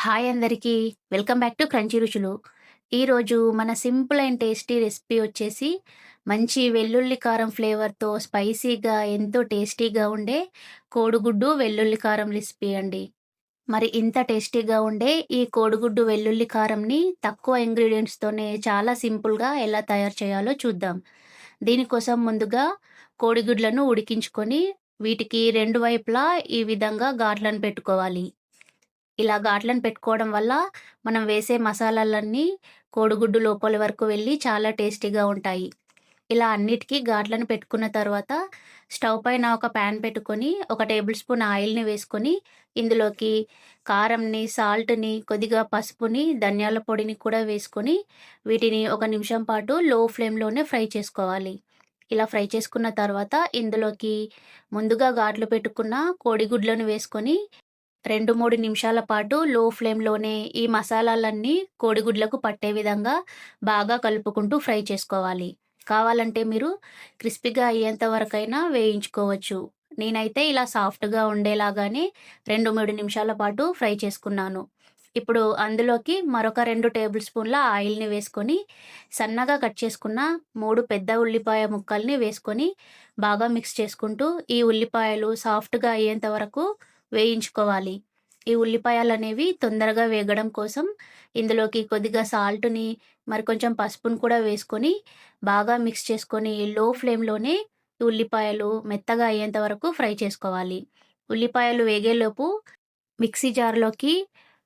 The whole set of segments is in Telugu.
హాయ్ అందరికీ. వెల్కమ్ బ్యాక్ టు క్రంచీ రుచులు. ఈరోజు మన సింపుల్ అండ్ టేస్టీ రెసిపీ వచ్చేసి మంచి వెల్లుల్లి కారం ఫ్లేవర్తో స్పైసీగా ఎంతో టేస్టీగా ఉండే కోడిగుడ్డు వెల్లుల్లి కారం రెసిపీ అండి. మరి ఇంత టేస్టీగా ఉండే ఈ కోడిగుడ్డు వెల్లుల్లి కారంని తక్కువ ఇంగ్రీడియంట్స్తోనే చాలా సింపుల్గా ఎలా తయారు చేయాలో చూద్దాం. దీనికోసం ముందుగా కోడిగుడ్లను ఉడికించుకొని వీటికి రెండు వైపులా ఈ విధంగా ఘాట్లను పెట్టుకోవాలి. ఇలా ఘాట్లను పెట్టుకోవడం వల్ల మనం వేసే మసాలాలన్నీ కోడిగుడ్డు లోపల వరకు వెళ్ళి చాలా టేస్టీగా ఉంటాయి. ఇలా అన్నిటికీ ఘాట్లను పెట్టుకున్న తర్వాత స్టవ్ పైన ఒక ప్యాన్ పెట్టుకొని ఒక టేబుల్ స్పూన్ ఆయిల్ని వేసుకొని ఇందులోకి కారంని సాల్ట్ని కొద్దిగా పసుపుని ధనియాల పొడిని కూడా వేసుకొని వీటిని ఒక నిమిషం పాటు లో ఫ్లేమ్లోనే ఫ్రై చేసుకోవాలి. ఇలా ఫ్రై చేసుకున్న తర్వాత ఇందులోకి ముందుగా ఘాట్లు పెట్టుకున్న కోడిగుడ్లను వేసుకొని రెండు మూడు నిమిషాల పాటు లో ఫ్లేమ్లోనే ఈ మసాలాలన్నీ కోడిగుడ్లకు పట్టే విధంగా బాగా కలుపుకుంటూ ఫ్రై చేసుకోవాలి. కావాలంటే మీరు క్రిస్పీగా అయ్యేంత వరకైనా వేయించుకోవచ్చు. నేనైతే ఇలా సాఫ్ట్గా ఉండేలాగానే రెండు మూడు నిమిషాల పాటు ఫ్రై చేసుకున్నాను. ఇప్పుడు అందులోకి మరొక రెండు టేబుల్ స్పూన్ల ఆయిల్ని వేసుకొని సన్నగా కట్ చేసుకున్న మూడు పెద్ద ఉల్లిపాయ ముక్కల్ని వేసుకొని బాగా మిక్స్ చేసుకుంటూ ఈ ఉల్లిపాయలు సాఫ్ట్గా అయ్యేంత వరకు వేయించుకోవాలి. ఈ ఉల్లిపాయలు అనేవి తొందరగా వేగడం కోసం ఇందులోకి కొద్దిగా సాల్ట్ని మరి కొంచెం పసుపును కూడా వేసుకొని బాగా మిక్స్ చేసుకొని లో ఫ్లేమ్లోనే ఉల్లిపాయలు మెత్తగా అయ్యేంత వరకు ఫ్రై చేసుకోవాలి. ఉల్లిపాయలు వేగేలోపు మిక్సీ జార్లోకి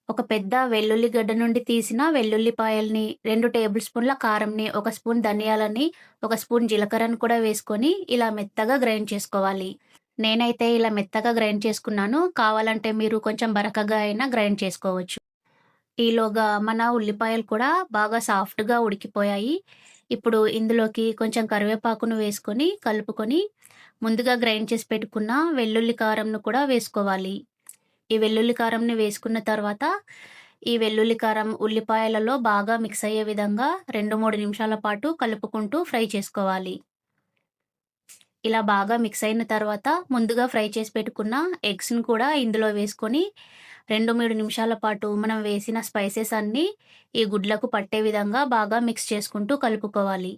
ఒక పెద్ద వెల్లుల్లిగడ్డ నుండి తీసిన వెల్లుల్లిపాయల్ని రెండు టేబుల్ స్పూన్ల కారంని ఒక స్పూన్ ధనియాలని ఒక స్పూన్ జీలకర్రను కూడా వేసుకొని ఇలా మెత్తగా గ్రైండ్ చేసుకోవాలి. నేనైతే ఇలా మెత్తగా గ్రైండ్ చేసుకున్నాను. కావాలంటే మీరు కొంచెం బరకగా అయినా గ్రైండ్ చేసుకోవచ్చు. ఈలోగా మన ఉల్లిపాయలు కూడా బాగా సాఫ్ట్గా ఉడికిపోయాయి. ఇప్పుడు ఇందులోకి కొంచెం కరివేపాకును వేసుకొని కలుపుకొని ముందుగా గ్రైండ్ చేసి పెట్టుకున్న వెల్లుల్లి కారంను కూడా వేసుకోవాలి. ఈ వెల్లుల్లి కారంని వేసుకున్న తర్వాత ఈ వెల్లుల్లి కారం ఉల్లిపాయలలో బాగా మిక్స్ అయ్యే విధంగా రెండు మూడు నిమిషాల పాటు కలుపుకుంటూ ఫ్రై చేసుకోవాలి. ఇలా బాగా మిక్స్ అయిన తర్వాత ముందుగా ఫ్రై చేసి పెట్టుకున్న ఎగ్స్ని కూడా ఇందులో వేసుకొని రెండు మూడు నిమిషాల పాటు మనం వేసిన స్పైసెస్ అన్నీ ఈ గుడ్లకు పట్టే విధంగా బాగా మిక్స్ చేసుకుంటూ కలుపుకోవాలి.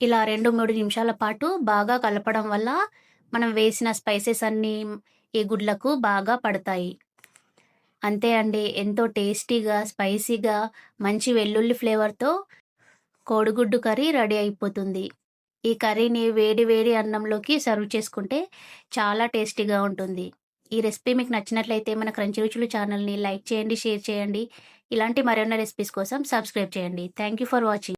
ఇలా రెండు మూడు నిమిషాల పాటు బాగా కలపడం వల్ల మనం వేసిన స్పైసెస్ అన్నీ ఈ గుడ్లకు బాగా పడతాయి. అంతే అండి. ఎంతో టేస్టీగా స్పైసీగా మంచి వెల్లుల్లి ఫ్లేవర్తో కోడిగుడ్డు కర్రీ రెడీ అయిపోతుంది. ఈ కర్రీని వేడి వేడి అన్నంలోకి సర్వ్ చేసుకుంటే చాలా టేస్టీగా ఉంటుంది. ఈ రెసిపీ మీకు నచ్చినట్లయితే మన క్రంచి రుచులు ఛానల్ని లైక్ చేయండి షేర్ చేయండి. ఇలాంటి మరెన్నో రెసిపీస్ కోసం సబ్స్క్రైబ్ చేయండి. Thank you for watching.